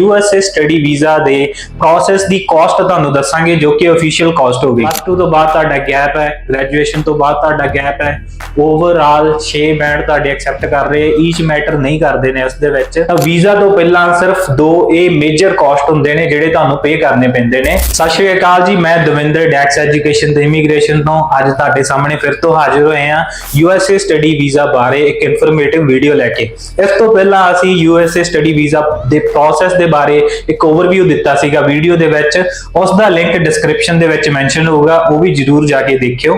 USA study visa ਦੇ process ਦੀ cost ਤੁਹਾਨੂੰ ਦੱਸਾਂਗੇ, ਜੋ ਕਿ ਅਫੀਸ਼ੀਅਲ ਕਾਸਟ ਹੋਗੀ ਪਲੱਸ 2 ਤੋਂ ਬਾਅਦ ਤੁਹਾਡਾ ਗੈਪ ਹੈ ਗ੍ਰੈਜੂਏਸ਼ਨ ਤੋਂ ਬਾਅਦ ਤੁਹਾਡਾ ਗੈਪ ਹੈ। ਓਵਰਆਲ 6 ਬੈਂਡ ਤੁਹਾਡੇ ਐਕਸੈਪਟ ਕਰ ਰਹੇ ਈਚ ਮੈਟਰ ਨਹੀਂ ਕਰਦੇ ਨੇ ਉਸ ਦੇ ਵਿੱਚ। ਤਾਂ ਵੀਜ਼ਾ ਤੋਂ ਪਹਿਲਾਂ ਸਿਰਫ ਦੋ ਇਹ ਮੇਜਰ ਕਾਸਟ ਹੁੰਦੇ ਨੇ, ਜਿਹੜੇ ਤੁਹਾਨੂੰ ਪੇ ਕਰਨੇ ਪੈਂਦੇ ਨੇ। ਸਤਿ ਸ਼੍ਰੀ ਅਕਾਲ ਜੀ, ਮੈਂ ਦਵਿੰਦਰ ਡੈਕਸ ਐਜੂਕੇਸ਼ਨ ਤੇ ਇਮੀਗ੍ਰੇਸ਼ਨ ਤੋਂ। ਅੱਜ ਤੁਹਾਡੇ ਸਾਹਮਣੇ ਫਿਰ ਤੋਂ ਹਾਜ਼ਰ ਹੋਏ ਹਾਂ USA ਸਟੱਡੀ ਵੀਜ਼ਾ ਬਾਰੇ ਇੱਕ ਇਨਫੋਰਮੇਟਿਵ ਵੀਡੀਓ ਲੈ ਕੇ। ਇਸ ਤੋਂ ਪਹਿਲਾਂ ਅਸੀਂ USA ਸਟੱਡੀ ਵੀਜ਼ਾ ਦੇ ਪ੍ਰੋਸੈਸ ਦੇ ਬਾਰੇ ਇੱਕ ਓਵਰਵਿਊ ਦਿੱਤਾ ਸੀਗਾ ਵੀਡੀਓ ਦੇ ਵਿੱਚ ਉਸ ਦਾ ਲਿੰਕ ਡਿਸਕ੍ਰਿਪਸ਼ਨ ਦੇ ਵਿੱਚ ਮੈਂਸ਼ਨ ਹੋਊਗਾ, ਉਹ ਵੀ ਜਰੂਰ ਜਾ ਕੇ ਦੇਖਿਓ।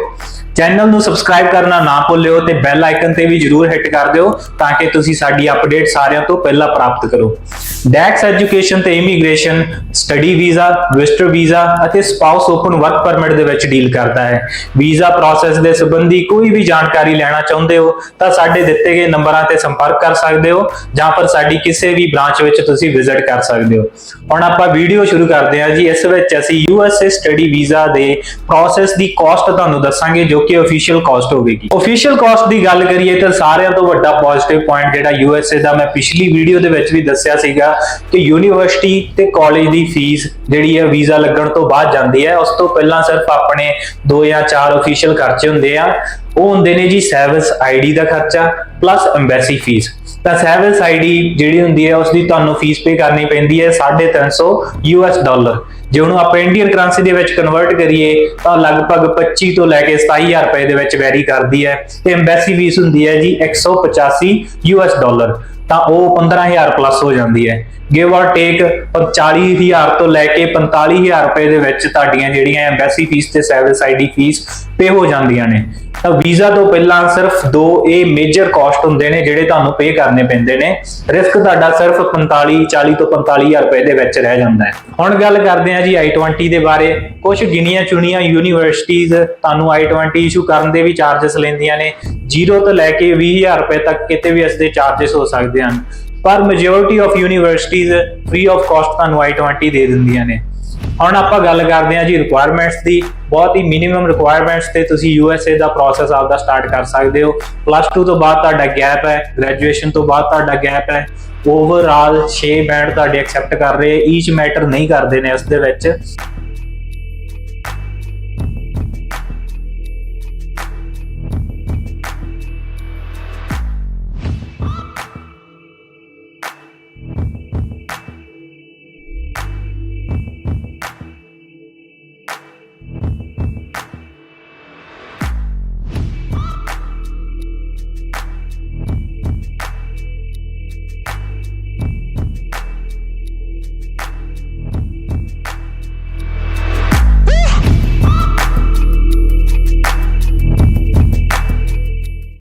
ਚੈਨਲ ਨੂੰ ਸਬਸਕ੍ਰਾਈਬ ਕਰਨਾ ਨਾ ਭੁੱਲਿਓ ਤੇ ਬੈਲ ਆਈਕਨ ਤੇ ਵੀ ਜਰੂਰ ਹਿੱਟ ਕਰ ਦਿਓ ਤਾਂ ਕਿ ਤੁਸੀਂ ਸਾਡੀ ਅਪਡੇਟ ਸਾਰਿਆਂ ਤੋਂ ਪਹਿਲਾਂ ਪ੍ਰਾਪਤ ਕਰੋ। ਡੈਕਸ ਐਜੂਕੇਸ਼ਨ ਤੇ immigration study visa visitor visa ਅਤੇ ਸਪਾਊਸ ਓਪਨ ਵਰਕ ਪਰਮਿਟ ਦੇ ਵਿੱਚ ਡੀਲ ਕਰਦਾ ਹੈ। ਵੀਜ਼ਾ ਪ੍ਰੋਸੈਸ ਦੇ ਸੰਬੰਧੀ ਕੋਈ ਵੀ ਜਾਣਕਾਰੀ ਲੈਣਾ ਚਾਹੁੰਦੇ ਹੋ ਤਾਂ ਸਾਡੇ ਦਿੱਤੇ ਗਏ ਨੰਬਰਾਂ ਤੇ ਸੰਪਰਕ ਕਰ ਸਕਦੇ ਹੋ ਜਾਂ ਫਿਰ ਸਾਡੀ ਕਿਸੇ ਵੀ ਬ੍ਰਾਂਚ ਵਿੱਚ ਤੁਸੀਂ ਵਿਜ਼ਿਟ ਕਰ ਸਕਦੇ ਹੋ। ਹੁਣ ਆਪਾਂ ਵੀਡੀਓ ਸ਼ੁਰੂ ਕਰਦੇ ਹਾਂ ਜੀ। ਇਸ ਵਿੱਚ ਅਸੀਂ USA ਸਟੱਡੀ ਵੀਜ਼ਾ ਦੇ ਪ੍ਰੋਸੈਸ ਦੀ ਕਾਸਟ ਤੁਹਾਨੂੰ ਦੱਸਾਂਗੇ ਜੋ ਕਿ ਅਫੀਸ਼ੀਅਲ ਕਾਸਟ ਹੋਵੇਗੀ। ਅਫੀਸ਼ੀਅਲ ਕਾਸਟ ਦੀ ਗੱਲ ਕਰੀਏ ਤਾਂ ਸਾਰਿਆਂ ਤੋਂ ਵੱਡਾ ਪੋਜ਼ਿਟਿਵ ਪੁਆਇੰਟ ਜਿਹੜਾ USA ਦਾ ਮੈਂ ਪਿਛਲੀ ਵੀਡੀਓ ਦੇ ਵਿੱਚ ਵੀ ਦੱਸਿਆ ਸੀਗਾ ਕਿ ਯੂਨੀਵਰਸਿਟੀ ਤੇ ਕਾਲਜ ਦੀ ਫੀਸ ਜਿਹੜੀ ਹੈ ਵੀਜ਼ਾ ਲੱਗਣ ਤੋਂ ਬਾਅਦ ਜਾਂਦੀ ਹੈ। ਉਸ ਤੋਂ ਪਹਿਲਾਂ ਸਿਰਫ ਆਪਣੇ 2 ਜਾਂ 4 ਅਫੀਸ਼ੀਅਲ ਖਰਚੇ ਹੁੰਦੇ ਆ। ਉਹ ਹੁੰਦੇ ਨੇ ਜੀ ਸਰਵਿਸ ਆਈਡੀ ਦਾ ਖਰਚਾ ਪਲੱਸ ਐਮਬੈਸੀ ਫੀਸ ਤਾਂ ਸਰਵਿਸ ਆਈਡੀ ਜਿਹੜੀ ਹੁੰਦੀ ਹੈ ਉਸ ਦੀ ਤੁਹਾਨੂੰ ਫੀਸ ਪੇ ਕਰਨੀ ਪੈਂਦੀ ਹੈ 350 ਯੂਐਸ ਡਾਲਰ ਜੇ ਉਹਨੂੰ ਆਪਾਂ ਇੰਡੀਅਨ ਕਰੰਸੀ ਦੇ ਵਿੱਚ ਕਨਵਰਟ ਕਰੀਏ, ਤਾਂ ਲਗਭਗ 25 ਤੋਂ ਲੈ ਕੇ 27000 ਰੁਪਏ ਦੇ ਵਿੱਚ ਵੈਰੀ ਕਰਦੀ ਹੈ। ਤੇ ਐਮਬੈਸੀ ਫੀਸ ਹੁੰਦੀ ਹੈ ਜੀ 185 ਯੂਐਸ ਡਾਲਰ ਤਾਂ ਉਹ 15000 ਪਲੱਸ ਹੋ ਜਾਂਦੀ ਹੈ। ਗਿਵ অর ਟੇਕ 40000 ਤੋਂ ਲੈ ਕੇ 45000 ਰੁਪਏ ਦੇ ਵਿੱਚ ਤੁਹਾਡੀਆਂ ਜਿਹੜੀਆਂ ਐਮਬੈਸੀ ਫੀਸ ਤੇ ਸਰਵਿਸ ਆਈਡੀ ਫੀਸ ਪੇ ਹੋ ਜਾਂਦੀਆਂ ਨੇ। ਤਾਂ ਵੀਜ਼ਾ ਤੋਂ ਪਹਿਲਾਂ ਸਿਰਫ ਦੋ ਇਹ ਮੇਜਰ ਕਾਸਟ ਹੁੰਦੇ ਨੇ ਜਿਹੜੇ ਤੁਹਾਨੂੰ ਪੇ ਕਰਨੇ ਪੈਂਦੇ ਨੇ। ਰਿਸਕ ਤੁਹਾਡਾ ਸਿਰਫ 45 40 ਤੋਂ 45000 ਰੁਪਏ ਦੇ ਵਿੱਚ ਰਹਿ ਜਾਂਦਾ ਹੈ। ਹੁਣ ਗੱਲ ਕਰਦੇ ਹਾਂ ਜੀ I20 ਦੇ ਬਾਰੇ। ਕੁਝ ਗਿਣੀਆਂ ਚੁਣੀਆਂ ਯੂਨੀਵਰਸਿਟੀਆਂ ਤੁਹਾਨੂੰ I20 ਇਸ਼ੂ ਕਰਨ ਦੇ ਵੀ ਚਾਰजेस ਲੈਂਦੀਆਂ ਨੇ। 0 ਤੋਂ ਲੈ ਕੇ 20000 ਰੁਪਏ ਤੱਕ ਕਿਤੇ ਵੀ ਇਸ ਦੇ ਚਾਰजेस ਹੋ ਸਕਦੇ ਹਨ। ਪਰ majority of universities free of cost ਤੁਹਾਨੂੰ I20 ਦੇ ਦਿੰਦੀਆਂ ਨੇ। ਹੁਣ ਆਪਾਂ ਗੱਲ ਕਰਦੇ ਹਾਂ ਜੀ ਰਿਕੁਆਇਰਮੈਂਟਸ ਦੀ। ਬਹੁਤ ਹੀ ਮਿਨੀਮਮ ਰਿਕੁਆਇਰਮੈਂਟਸ ਤੇ ਤੁਸੀਂ USA ਦਾ ਪ੍ਰੋਸੈਸ ਆਪਦਾ ਸਟਾਰਟ ਕਰ ਸਕਦੇ ਹੋ। ਪਲੱਸ 2 ਤੋਂ ਬਾਅਦ ਤੁਹਾਡਾ ਗੈਪ ਹੈ। ਗ੍ਰੈਜੂਏਸ਼ਨ ਤੋਂ ਬਾਅਦ ਤੁਹਾਡਾ ਗੈਪ ਹੈ। ਓਵਰਆਲ 6 ਬੈਂਡ ਤੁਹਾਡੇ ਐਕਸੈਪਟ ਕਰ ਰਹੇ। ਈਚ ਮੈਟਰ ਨਹੀਂ ਕਰਦੇ ਨੇ ਉਸ ਦੇ ਵਿੱਚ।